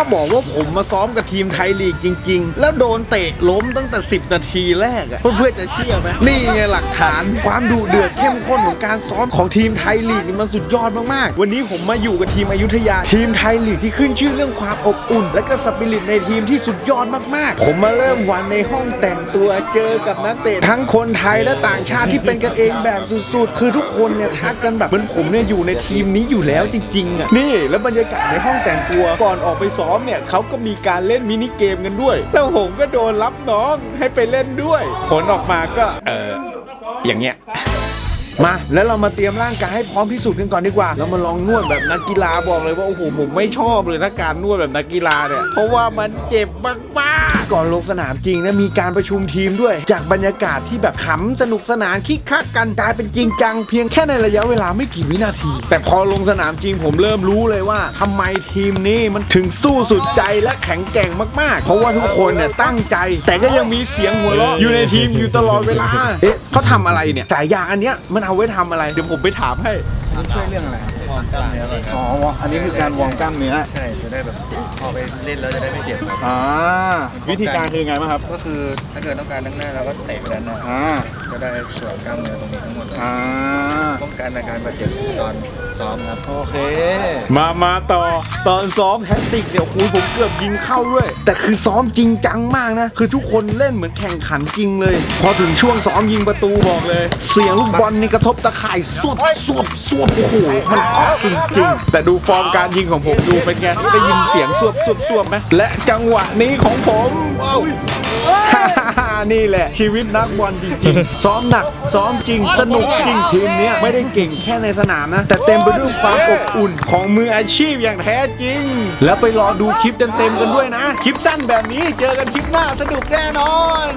ถ้าบอกว่าผมมาซ้อมกับทีมไทยลีกจริง ๆ แล้วโดนเตะล้มตั้งแต่ 10 นาทีแรกอะเพื่อนๆจะเชื่อไหมนี่ไงหลักฐานความดุเดือดเข้มข้นของการซ้อมของทีมไทยลีกนี่มันสุดยอดมากๆ วันนี้ผมมาอยู่กับทีมอยุธยา ทีมไทยลีกที่ขึ้นชื่อเรื่องความอบอุ่น และก็สปิริตในทีมที่สุดยอดมากๆ ผมมาเริ่มวันในห้องแต่งตัวเจอกับนักเตะทั้งคนไทยและต่างชาติที่เป็นกันเองแบบสุดๆ คือทุกคนเนี่ยทักกันแบบเหมือนผมเนี่ยอยู่ในทีมนี้อยู่แล้วจริงๆอะนี่ แล้วบรรยากาศในห้องแต่งตัวก่อนออกไปซ้อมอมเนี่ยเขาก็มีการเล่นมินิเกมกันด้วย แล้วผมก็โดนรับน้องให้ไปเล่นด้วย ผลออกมาก็เอออย่างเงี้ยมาแล้วเรามาเตรียมร่างกายให้พร้อมที่สุดกันก่อนดีกว่าเรามาลองนวดแบบนักกีฬาบอกเลยว่าโอ้โหผมไม่ชอบเลยนะการนวดแบบนักกีฬาเนี่ยเพราะว่ามันเจ็บมาก ก่อนลงสนามจริงนะมีการประชุมทีมด้วย จากบรรยากาศที่แบบขำสนุกสนานคิกคักกันกลายเป็นจริงจังเพียงแค่ในระยะเวลาไม่กี่วินาที แต่พอลงสนามจริงผมเริ่มรู้เลยว่าทำไมทีมนี้มันถึงสู้สุดใจและแข็งแกร่งมากๆ เพราะว่าทุกคนเนี่ยตั้งใจ แต่ก็ยังมีเสียงหัวเราะอยู่ในทีมอยู่ตลอดเวลาเอ๊ะเขาทำอะไรเนี่ยสายยางอันเนี้ยมันเอาไว้ทำอะไรเดี๋ยวผมไปถามให้ช่วยเรื่องอะไรครับ วอร์มกล้ามเนื้อก่อนคอ๋รับออันนี้คือการวอร์มกล้ามเนื้อ ใช่จะได้แบบพอไปเล่นแล้วจะได้ไม่เจ็บครับอ่า วิธีการคือไงบ้างครับ ก็คือถ้าเกิดต้องการนั่งหน้าเราก็เตะไปด้านหน้าอ่าก็ได้ส่วนกล้ามเนื้อตรงนี้ทั้งหมดเลยอ่า ป้องกันอาการบาดเจ็บตอน ซ้อมครับ โอเค มามาต่อตอนซ้อมแทคติกเนี่ยโอ้โหผมเกือบยิงเข้าด้วย แต่คือซ้อมจริงจังมากนะ คือทุกคนเล่นเหมือนแข่งขันจริงเลย พอถึงช่วงซ้อมยิงประตูบอกเลย เสียงลูกบอลนี่กระทบตะข่ายสวบสวบสวบโอ้โหมันเพราะจริงๆแต่ดูฟอร์มการยิงของผมดูเป็นไงได้ยินเสียงสวบสวบสวบไหมและจังหวะนี้ของผมว้าวนี่แหละชีวิตนักบอลจริงๆซ้อมหนักซ้อมจริงสนุกจริงทีมเนี้ยไม่ได้เก่งแค่ในสนามนะ แต่เต็มไปด้วยความอบอุ่นของมืออาชีพอย่างแท้จริง แล้วไปรอดูคลิปเต็มๆกันด้วยนะ คลิปสั้นแบบนี้เจอกันคลิปหน้าสนุกแน่นอน